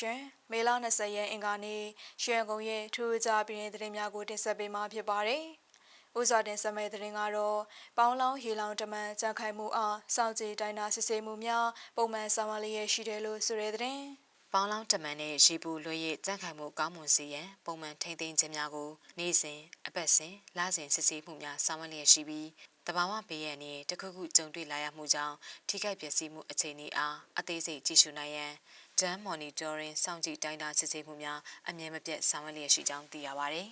ရှင်။မေလ20ရက်အင်္ဂါနေ့ရွှေကုံရဲ့ထူးခြားပြည်နယ်သတင်းများကိုတင်ဆက်ပေးမှာဖြစ်ပါတယ်။ဥစွာတင်ဆက်မယ့်သတင်းကတော့ပေါင်းလောင်းရေလောင်တမန်ကြံခိုင်မှုအားစောင့်ကြည့်တိုင်းတာစစ်ဆေးမှုများပုံမှန်ဆောင်ရွက်လျက်ရှိတယ်လို့ဆိုတဲ့သတင်း။ပေါင်းလောင်းတမန်နဲ့ရေပူလွှဲရဲ့ကြန့်ခိုင်မှုကောင်းမွန်စေရန်ပုံမှန်ထိန်းသိမ်းခြင်းများကိုနေ့စဉ်အပတ်စဉ်လစဉ်စစ်ဆေးမှုများဆောင်ရွက်လျက်ရှိပြီးတဘာဝဘေးရန်နဲ့တခုခုကြုံတွေ့လာရမှုကြောင့်ထိခိုက်ပျက်စီးမှုအခြေအနေအားအသေးစိတ်ကြည့်ရှုနိုင်ရန် Dan Monitoring စောင့်ကြည့်တိုင်းတာစစ်ဆေးမှုများအမြဲမပြတ်ဆောင်ရွက်လျက်ရှိကြောင်းသိရပါသည်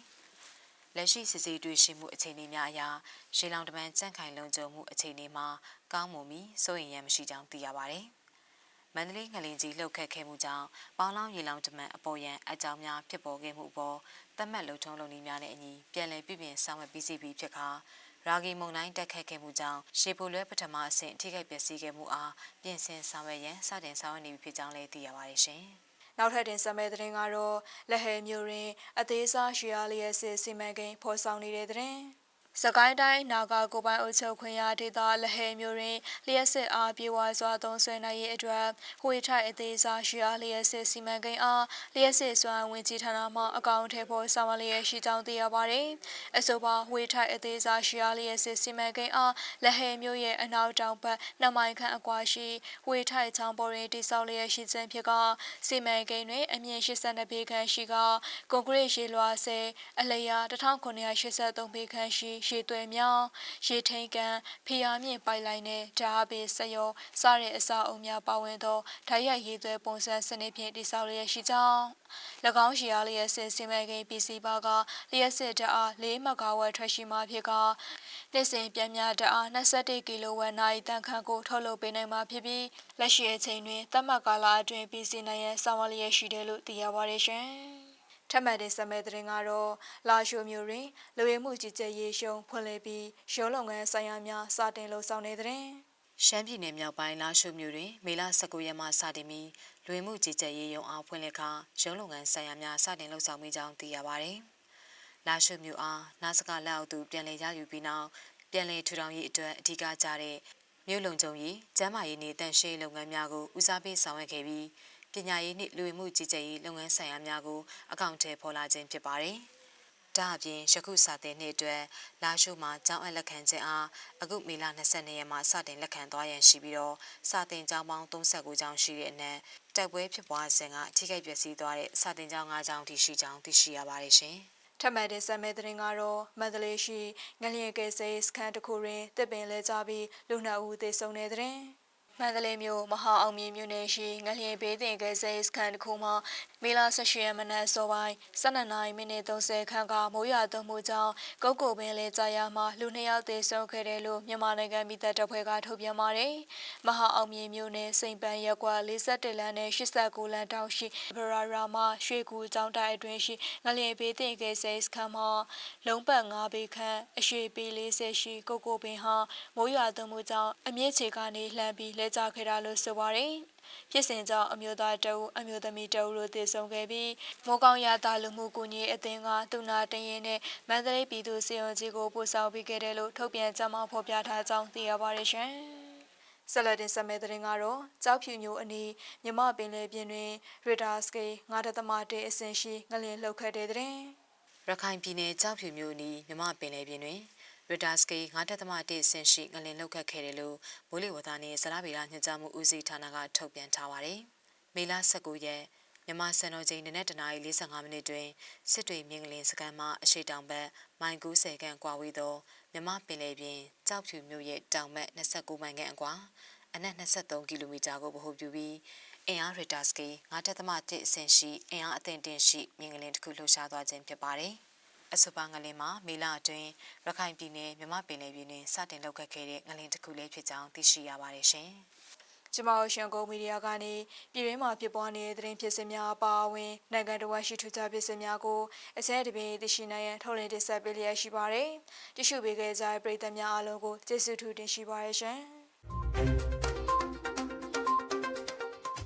။လက်ရှိစစ်ဆေးတွေ့ရှိမှုအခြေအနေများအရရေလောင်တမန်ကြန့်ခိုင်လုံခြုံမှုအခြေအနေမှာကောင်းမွန်ပြီးစိုးရိမ်ရန်မရှိကြောင်းသိရပါသည်။မန္တလေးငလင်ကြီးလှုပ်ခတ်ခဲ့မှုကြောင့်ပေါင်းလောင်းရေလောင်တမန်အပေါ်ရန်အကြောင်းများဖြစ်ပေါ်ခဲ့မှုအပေါ်သတ်မှတ်လုံထုံးလုံနည်းများနဲ့အညီပြန်လည်ပြည်ပြင်ဆောင်ရွက်ပြီးစီပြီးဖြစ်ခါ ရာဂီမုံတိုင်းတက်ခတ်ခဲ့မှုကြောင့်ရှေပိုလွဲပထမအဆင့်ထိခိုက်ပျက်စီးခဲ့မှုအားပြင်ဆင်ဆောင်ရွက်ရန်စတင်ဆောင်ရွက်နေပြီဖြစ်ကြောင်းလည်းသိရပါတယ်ရှင်။နောက်ထပ်တင်ဆက်မယ့်သတင်းကတော့လက်ဟဲမျိုးရင်းအသေးစားရှီယာလျက်စစ်စီမံကိန်းဖော်ဆောင်နေတဲ့သတင်း စကိုင်းတိုင်းနာဂကိုပိုင်အုပ်ချုပ်ခွင့်ရဒေသလက်ဟဲမျိုးရင်းလျက်စစ်အားပြေဝစွာသုံးဆွဲနိုင်ရေးအတွက်ဝှေထိုက်အသေးစားရှီယာလျက်စစ်စီမံကိန်းအားလျက်စစ်စွမ်းဝင်ကြီးဌာနမှအကောင့်ထဲပေါ်ဆောင်လျက်ရှိကြောင်းသိရပါတယ်။အဆိုပါဝှေထိုက်အသေးစားရှီယာလျက်စစ်စီမံကိန်းအားလက်ဟဲမျိုးရဲ့အနောက်တောင်ဘက်နှစ်မိုင်ခန့်အကွာရှိဝှေထိုက်ချောင်းပေါ်တွင်တိစောက်လျက်ရှိခြင်းဖြစ်ကစီမံကိန်းတွင်အမြင့်82ပေခန့်ရှိကကွန်ကရစ်ရေလွှာဆဲအလျာ1983ပေခန့်ရှိရေသွဲမြောင်းရေထိန်ကန်ဖျားမြင့်ပိုက်လိုင်းနဲ့ဓာတ်ပေစရောစတဲ့အစာအုံများပါဝင်သောဓာတ်ရိုက်ရေသွဲပုံစံစနစ်ဖြင့်တိစောက်လျက်ရှိကြောင်း၎င်းရှိအားလျက်စစ်စီမံကိန်း PC ပါကလျက်စစ်ဓာတ်အား4မဂါဝက်ထွက်ရှိမှဖြစ်ကနေ့စဉ်ပြန်များဓာတ်အား21ကီလိုဝက်နိုင်တန်ခန့်ကိုထုတ်လုပ်ပေးနိုင်မှာဖြစ်ပြီးလက်ရှိအချိန်တွင်သတ်မှတ်ကာလအတွင်း PC နိုင်ရန်ဆောင်ရွက်လျက်ရှိတယ်လို့သိရပါတယ်ရှင်။ ထပ်မံတင်ဆက်မဲ့တဲ့ရင်ကတော့လာရှိုမျိုးတွင်လူရမှုကြီးကြပ်ရေးရှုံဖွင့်လှစ်ပြီးရုံးလုပ်ငန်းဆိုင်ရာများစတင်လှုပ်ဆောင်နေတဲ့တဲ့ရှမ်းပြည်နယ်မြောက်ပိုင်းလာရှုမြို့တွင်မေလ19ရက်မှစတင်ပြီးလွေမှုကြီးကြပ်ရေးရုံအားဖွင့်လှစ်ခါရုံးလုပ်ငန်းဆိုင်ရာများစတင်လှုပ်ဆောင်မိကြောင်းသိရပါသည်။လာရှုမြို့အားနာစကလက်အောက်သို့ပြန်လည်ရယူပြီးနောက်ပြန်လည်ထူထောင်ရေးအတွက်အဓိကကျတဲ့မြို့လုံခြုံရေးကျန်းမာရေးနှင့်တန်ရှင်းလုပ်ငန်းများကိုဦးစားပေးဆောင်ရွက်ခဲ့ပြီး ပညာရေးနှင့်လူဝင်မှုကြီးကြပ်ရေးလုပ်ငန်းဆိုင်ရာများကိုအကောင့်ထဲပေါ်လာခြင်းဖြစ်ပါတယ်။ဒါအပြင်ယခုစာတင်နှစ်အတွက်လာရှိုးမှာကျောင်းအပ်လက်ခံခြင်းအားအခုမေလ22ရက်မှာစတင်လက်ခံသွားရန်ရှိပြီးတော့စာတင်ကျောင်းပေါင်း39ကျောင်းရှိတဲ့အနက်တိုက်ပွဲဖြစ်ပွားစဉ်ကအထိကိပျက်စီးသွားတဲ့စာတင်ကျောင်း9ကျောင်းထိရှိကြောင်းသိရှိရပါတယ်ရှင်။ထပ်မံတင်ဆက်မဲ့တဲ့ရင်ကတော့မန္တလေးရှိငလျင်ကဲဆေးစခန်းတစ်ခုတွင်တစ်ပင်လဲကြပြီးလူနှစ်ဦးသေဆုံးတဲ့တဲ့ မန္တလေးမြို့မဟာအောင်မြေမြို့နယ်ရှိငလျင်ဘေးတင်ကဲဆေးစခန်းတစ်ခုမှာမေလ18ရက်မနက်စောပိုင်း12မိနစ်30ခန့်ကမိုးရွာသွန်းမှုကြောင့်ကုတ်ကိုပင်လဲကြရမှာလူနှစ်ယောက်သေဆုံးခဲ့တယ်လို့မြန်မာနိုင်ငံမိသက်တပ်ဖွဲ့ကထုတ်ပြန်ပါတယ်။မဟာအောင်မြေမြို့နယ်စိန်ပန်းရက်ကွာ41လမ်းနဲ့89လမ်းတောင်ရှိဗရာရာမရွှေကူကျောင်းတိုင်အတွင်းရှိငလျင်ဘေးတင်ကဲဆေးစခန်းမှာလုံးပတ်9ပေခန့်အရွှေပေ40ရှိကိုကိုပင်ဟာမိုးရွာသွန်းမှုကြောင့်အမြင့်ခြေကနေလှမ်းပြီးလဲကျခဲ့တာလို့ဆိုပါတယ်။ဖြစ်စဉ်ကြောင့်အမျိုးသားတအုပ်အမျိုးသမီးတအုပ်တို့သေဆုံးခဲ့ပြီးမိုးကောင်းရတာလူမှုကူညီအသင်းကသူနာတရင်နဲ့မန္တလေးပြည်သူ့စေယုံကြီးကိုပို့ဆောင်ပေးခဲ့တယ်လို့ထုတ်ပြန်ကြမှာဖော်ပြထားကြောင်းသိရပါတယ်ရှင်။ဆလဒင်ဆမဲတဲ့ရင်ကတော့ကြောက်ဖြူမျိုးအနီးမြမပင်လေပြင်းတွင်ရီတာစကေ9.1အဆင့်ရှိငလျင်လှုပ်ခတ်တဲ့တဲ့ရခိုင်ပြည်နယ်ကြောက်ဖြူမြို့နီးမြမပင်လယ်ပြင်တွင် ရတာစကေ9.1ဆင့်ရှိငလင်လောက်ခတ်ခဲ့တယ်လို့မိုးလေဝသနဲ့ဇလဗေဒညွှန်ကြားမှုဦးစီးဌာနကထုတ်ပြန်ထားပါတယ်။မေလ19ရက်မြန်မာစံတော်ချိန်နနက်တနာရီ45မိနစ်တွင်စစ်တွေမြင်းကလင်စကန်မှအရှိတောင်ဘက်မိုင်90ခန့်ကွာဝေးသောမြမပင်လယ်ပြင်ကြောက်ဖြူမြို့ရဲ့တောင်ဘက်29မိုင်ခန့်အကွာအနက်23ကီလိုမီတာကိုဗဟိုပြုပြီးအင်အားရတာစကေ9.1အဆင့်ရှိအင်အားအသင့်တင်ရှိမြင်းကလင်တစ်ခုလှုပ်ရှားသွားခြင်းဖြစ်ပါတယ်။ အဆိုပါငလင်မှာမေလအတွင်းရခိုင်ပြည်နယ်မြမပင်လယ်ပြင်တွင်စတင်လောက်ခဲ့တဲ့ငလင်တစ်ခုလေးဖြစ်ကြောင်းသိရှိရပါတယ်ရှင်။ကျမတို့ရှန်ကုန်မီဒီယာကနေပြည်တွင်းမှာဖြစ်ပွားနေတဲ့သတင်းဖြစ်စဉ်များအပါအဝင်နိုင်ငံတော်ရှိထူးခြားဖြစ်စဉ်များကိုအစဲတပင်းသိရှိနိုင်ရန်ထုတ်လင်းတင်ဆက်ပေးလျက်ရှိပါတယ်။တ िश ပေးခဲ့ကြတဲ့ပရိသတ်များအားလုံးကိုကျေးဇူးထူးတင်ရှိပါရရှင်။